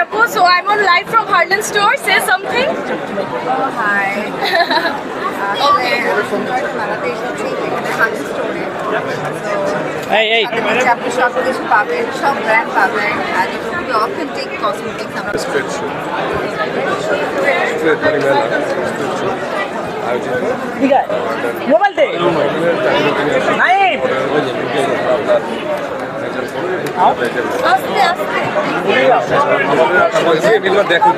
Apu. So I'm on live from Harlan Store. Say something. Hi Okay. মেলাতে এসেছি এখানে হান্ডি স্টোরে এই এই আপনি সব কিছু পাবেন সব ব্র্যান্ড পাবেন আর এগুলো খুবই অথেন্টিক কসমেটিক্স আমরা স্ট্রিট শো স্ট্রিট মানে মেলা স্ট্রিট শো আয়োজিত ঠিক আছে মোবাইল দে নাইম Aste, aste. এগুলো দেখো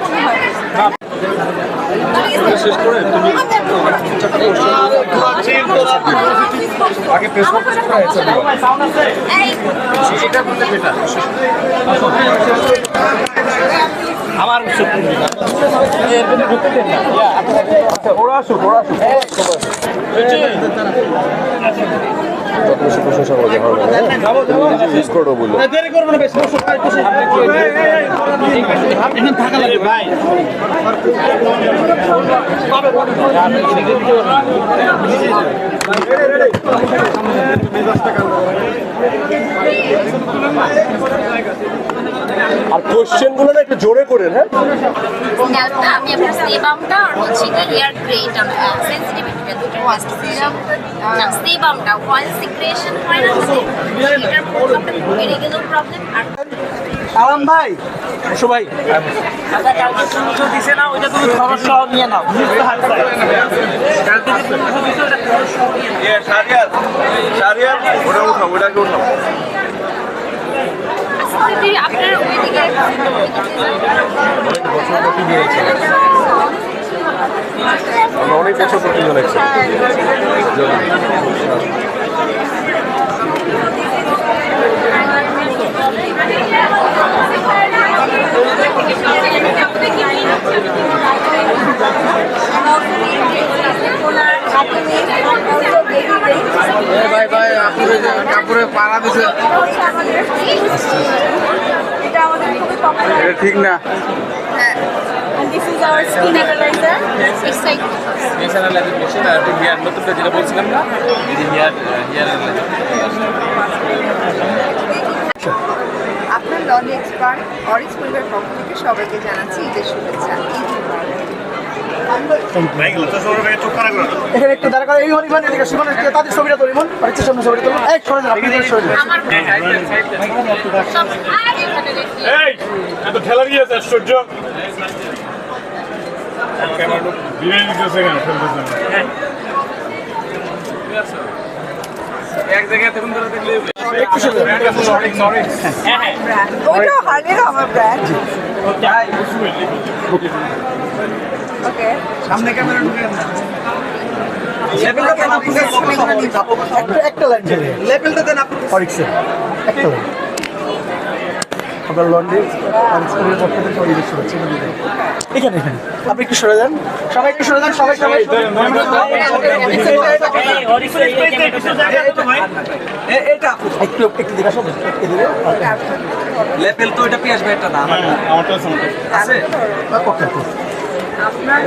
শেষ করে তুমি আগে বেটা আমার ওরা আসুক ওরা আসুক যত বেশি প্রশংসা করা হবে ইউজ করো বলল। দেরি করব না বেশি এখানে থাকা লাগে ভাই। আর কোশ্চেনগুলো না একটু জোরে করেন হ্যাঁ? স্ক্যাল্পটা আমি আপনার সেবামটা আর হচ্ছে কি হেয়ার গ্রেটা সেন্সিটিভিটিটা দুটো না সেবামটা অয়েল সিক্রেশন হয় না এটার প্রবলেমটা বেড়ে প্রবলেম আর ভাই। বসো কালকে তুমি দিছে না ওইটা তুমি খরচ সহ নিয়ে নাও। কালকে যে তুমি দিছো ওটা খরচ সহ নিয়ে নাও সারিয়ার সারিয়ার ওটা উঠাও ওটাকে উঠাও আজকে আপনার ওইদিকে আমরা অনেক বছর পর তিনজন একসাথে ওনার হাতে নেই অলসো বেবি রেঞ্জ ভাই ভাই কাপড়ে পাড়া দিছে। এটা ঠিক না হ্যাঁ this is our skin analyzer. It's like যেটা বলছিলাম না হেয়ার হেয়ার আপনার লন এক্সপার্ট অরিজ পরিবার পক্ষ থেকে সবাইকে জানাচ্ছি ঈদের শুভেচ্ছা ঈদ। এখানে একটু দাঁড়া করে এই হরিমান এদিকে তাদের ছবিটা তুলি মন। আরেকটা সামনে ছবিটা তুলি। এক সরে যান এই এত ঠেলা ফেলতেছে না? এক জায়গায় তখন ধরে দেখলে একটু সরে আমার ব্র্যান্ড সামনে ক্যামেরা ঢুকে একটা একটা লাইন ছেড়ে লেভেলটা দেন আপনি। অরিক্সের একটা লাইন। আপনার লন্ডে স্কুলের পক্ষ থেকে অরিক্স শুভেচ্ছা। এখানে এখানে। আপনি একটু সরে যান। সবাই একটু সরে যান সবাই সবাই এটা একটু একটু দিকে একটু তো এটা পিয়াস ভাই এটা না আমারটা। আছে। আমারটা আছে আপনার